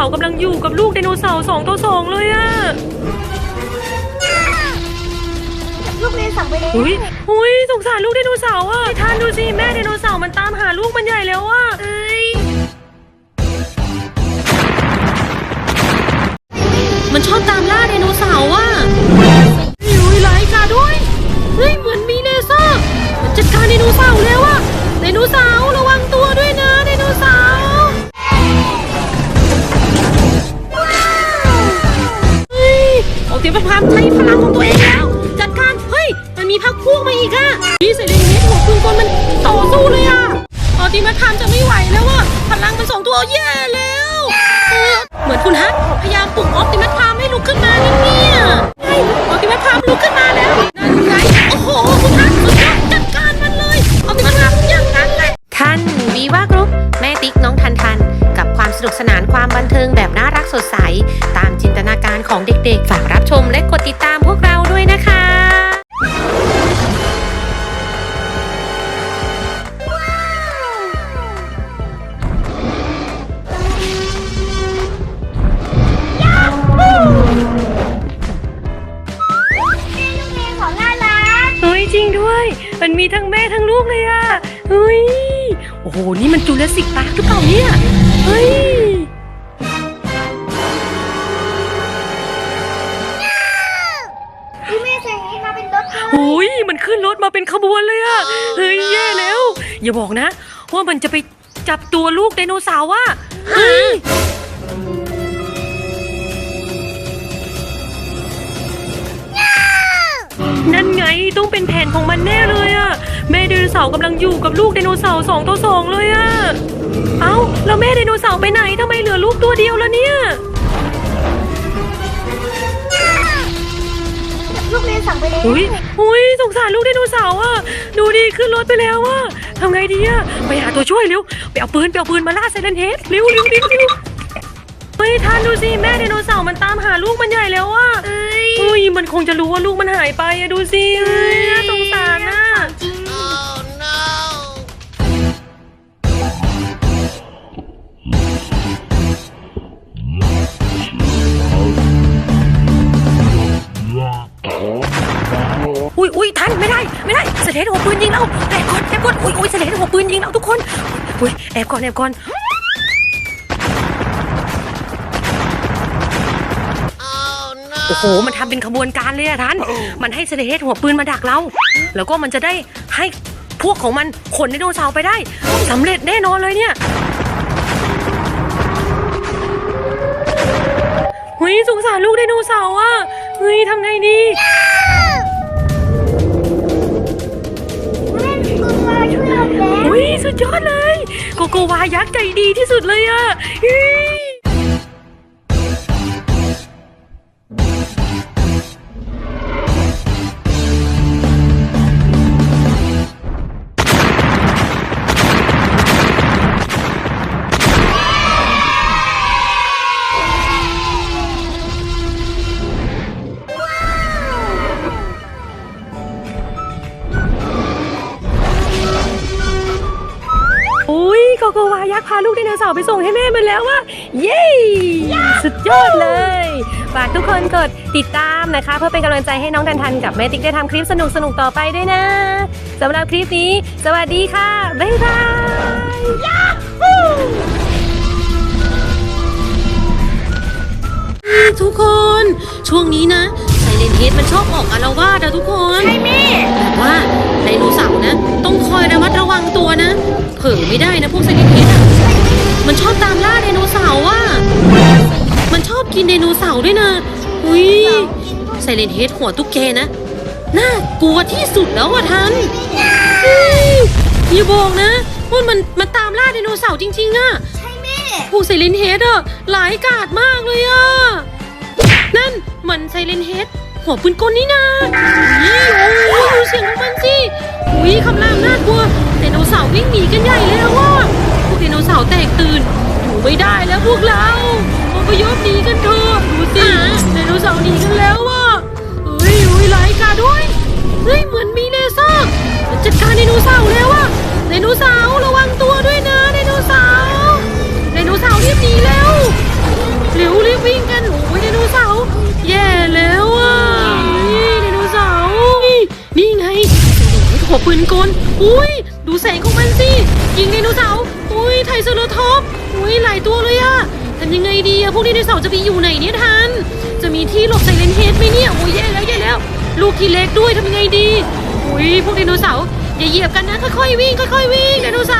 าร์กำลังอยู่กับลูกไดโนเสาร์สองต่อสองเลยอะลูกเรียนสั่งไปแล้วอุ้ยอุ้ยสงสารลูกไดโนเสาร์อะท่านดูสิแม่ไดโนเสาร์มันตามหาลูกมัน โอติมัสพามจะไม่ไหวแล้วอะพลังมันสองตัวแย่แล้วเออเหมือนคุณฮัทพยายามปลุกออปติมัสพามให้ลุกขึ้นมานี่เนี่ยใช่ออปติมัสพามลุกขึ้นมาแล้วนั่นไงโอ้โหคุณฮัทสุดยอดจัดการมันเลยออปติมัสพามอย่างนั้นแหละท่านวีว่ากรุ๊ปแม่ติ๊กน้องทันทันกับความสนุกสนานความบันเทิงแบบน่ารักสดใส ตามจินตนาการของเด็กๆ ฝากรับชมและกดติดตาม มันมีทั้งแม่ทั้งลูกเลยอะเฮ้ยโอ้โหนี่มันจูเลสิกปาร์คหรือเปล่าเนี่ยเฮ้ยพี่แม่ใส่ให้มาเป็นรถเลยโอ้ยมันขึ้นรถมาเป็นขบวนเลยอะเฮ้ยแย่แล้ว อย่าบอกนะ ว่ามันจะไปจับตัวลูกไดโนเสาร์อะเฮ้ย เสาร์กำลังอยู่กับลูกไดโนเสาร์สองต่อสองเลยอะเอ้าแล้วแม่ไดโนเสาร์ไปไหนทำไมเหลือลูกตัวเดียวแล้วเนี่ย ลูกเรียนสั่งไปแล้วอุ้ยอุ้ยสงสารลูกไดโนเสาร์อะดูดิขึ้นรถไปแล้วอะทำไงดีอะไปหาตัวช่วยเร็วไปเอาปืนไปเอาปืนมาล่าไซเลนเฮดเร็วเร็วเร็วเร็วเฮ้ยท่านดูสิแม่ไดโนเสาร์มันตามหาลูกมันใหญ่แล้วอะเอ้ย อุ้ยมันคงจะรู้ว่าลูกมันหายไปอะดูสิเอ้ยน่าสงสารน่ะจริง ไม่ได้ ไม่ได้เสด็จหัวปืนยิงเราแอบก่อนแอบก่อนอุ้ยอุ้ยเสด็จหัวปืนยิงเราทุกคนอุ้ยแอบก่อนแอบก่อนโอ้โห มันทำเป็นขบวนการเลยอะท่าน มันให้เซเลเฮดหัวปืนมาดักเรา แล้วก็มันจะได้ให้พวกของมันขนไดโนเสาร์ไปได้สำเร็จแน่นอนเลยเนี่ยเฮ้ยสงสารลูกไดโนเสาร์อะเฮ้ยทำไงดี ช่วยเราแล้วเฮ้ยสุดยอดเลย โกโกวายักษ์ใจดีที่สุดเลยอะ กโกวายักษ์พาลูกไดโนเสาร์ไปส่งให้แม่มันแล้วว่า เย้สุดยอดเลยฝากทุกคนกดติดตามนะคะ เพื่อเป็นกำลังใจให้น้องทันทันกับแม่ติ๊กได้ทำคลิปสนุกสนุกๆต่อไปด้วยนะสำหรับคลิปนี้ สวัสดีค่ะ บ๊ายบายทุกคน ช่วงนี้นะไซเลนเฮดมันชอบออกอารวาสอะทุกคนใช่แม่แบบว่าไดโนเสาร์นะ ต้องคอยระมัดระวังตัวนะ เผลอไม่ได้นะพวกไซเลนเฮดอะ มันชอบตามล่าไดโนเสาร์อะ มันชอบกินไดโนเสาร์ด้วยนะอุ้ยไซเลนเฮดหัวตุ๊กแกนะ น่ากลัวที่สุดแล้วอะทันเฮ้ยอย่าบอกนะว่ามันมันตามล่าไดโนเสาร์จริงๆอะ ใช่แม่พวกไซเลนเฮดอะหลายกาดมากเลยอะ นั่นมันไซเลนเฮดหัวปืนกลนี่นานี่โอ้ยดูเสียงของมันสิอุ้ยคำรามน่ากลัวไดโนเสาร์วิ่งหนีกันใหญ่แล้วว่ะพวกได ไดโนเสาร์แตกตื่นอยู่ไม่ได้แล้วพวกเราอพยพหนีกันเถอะดูสิไดโนเสาร์หนีกันแล้วว่ะเฮ้ยอุ้ยไลกาด้วยเฮ้ยเหมือนมีเลเซอร์จัดการไดโนเสาร์แล้วว่ะไดโนเสาร์ระวังตัวด้วยนะไดโนเสาร์ไดโนเสาร์รีบหนีแล้วเร็วรีบวิ่งกันโอ้ยไดโนเสาร์แย่แล้วว่ะไดโนเสาร์นี่ไงโอ้โหปืนกลอุ้ยดูแสงของมันสิยิงไดโนเสาร์อุ้ยไทรเซอร์ท็อปอุ้ยหลายตัวเลยอะทำยังไงดีอะพวกไดโนเสาร์จะไปอยู่ไหนเนี่ยทัน จะมีที่หลบไซเลนเฮดไหมเนี่ยโอ้ยแย่แล้วแย่แล้ว ลูกทีเล็กด้วยทำยังไงดี อุ้ยพวกไดโนเสาร์อย่าเหยียบกันนะค่อยๆวิ่งค่อยๆวิ่งไดโนเสาร์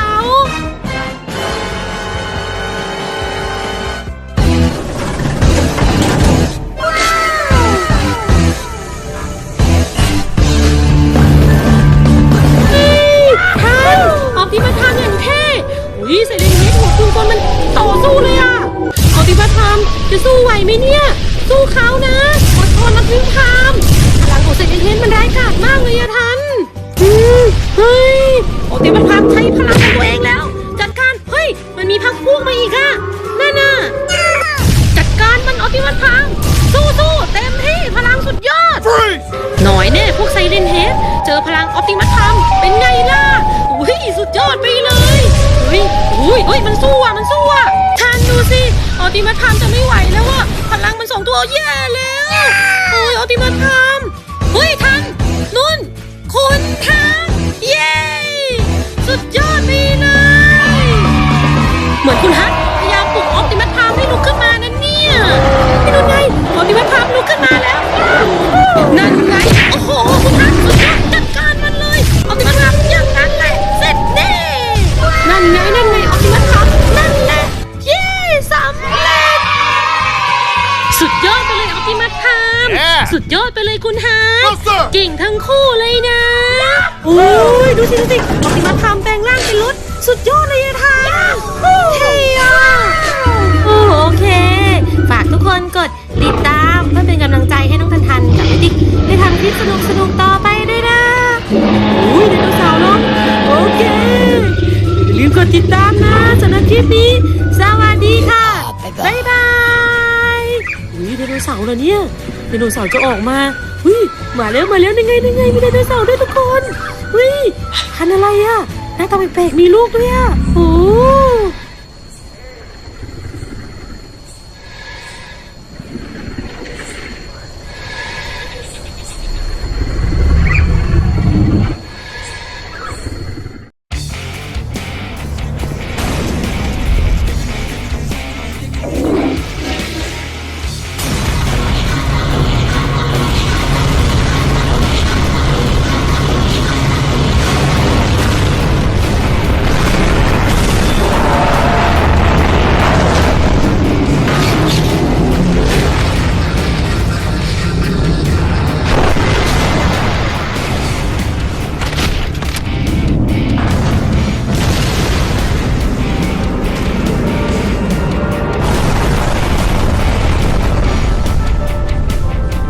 ยไซเลนเฮดหัวคุณคนมันต่อสู้เลยอะออกติมาทามจะสู้ไหวไหมเนี่ย สู้เขานะอดทนนะพิมพามพลังของไซเลนเฮดมันร้ายกาจมากเลยอะทันอืมเฮ้ยออกติมาทามใช้พลังของตัวเองแล้ว จัดการเฮ้ย มันมีพักพวกมาอีกอะนั่นน่ะจัดการมันออติมัสพามสู้สู้ๆเต็มที่พลังสุดยอดหน่อยแน่พวกไซเรนเฮดเจอพลังออปติมัสพามเป็นไงล่ะอุ้ยสุดยอดไปเลย อุ้ยเฮ้ยมันสู้อะมันสู้อะทานดูสิออติมัสพามจะไม่ไหวแล้วอะพลังมันสองตัวแย่แล้ว อดไปเลยออปติมัสพาม Yeah สุดยอดไปเลยคุณฮาร์ Yes, sir เก่งทั้งคู่เลยนะ โอ้ยดูสิดูสิออปติมัสพามแปลงร่างเป็นรถ สุดยอดเลยอะทางเท่อะโอ้โอเค ฝากทุกคนกดติดตามเพื่อเป็นกำลังใจให้น้องทันทันกับพี่ติ๊กได้ทำคลิปสนุกสนุกๆต่อไปด้วยนะโอ้ยไดโนเสาร์เนาะโอเคอย่าลืมกดติดตามนะ เสาร์เหรอเนี่ยไดโนเสาร์จะออกมาวิมาแล้วมาแล้วยังไงยังไงมีไดโนเสาร์ด้วยทุกคนวิพันอะไรอะหน้าตาแปลกๆมีลูกด้วยอะโอ้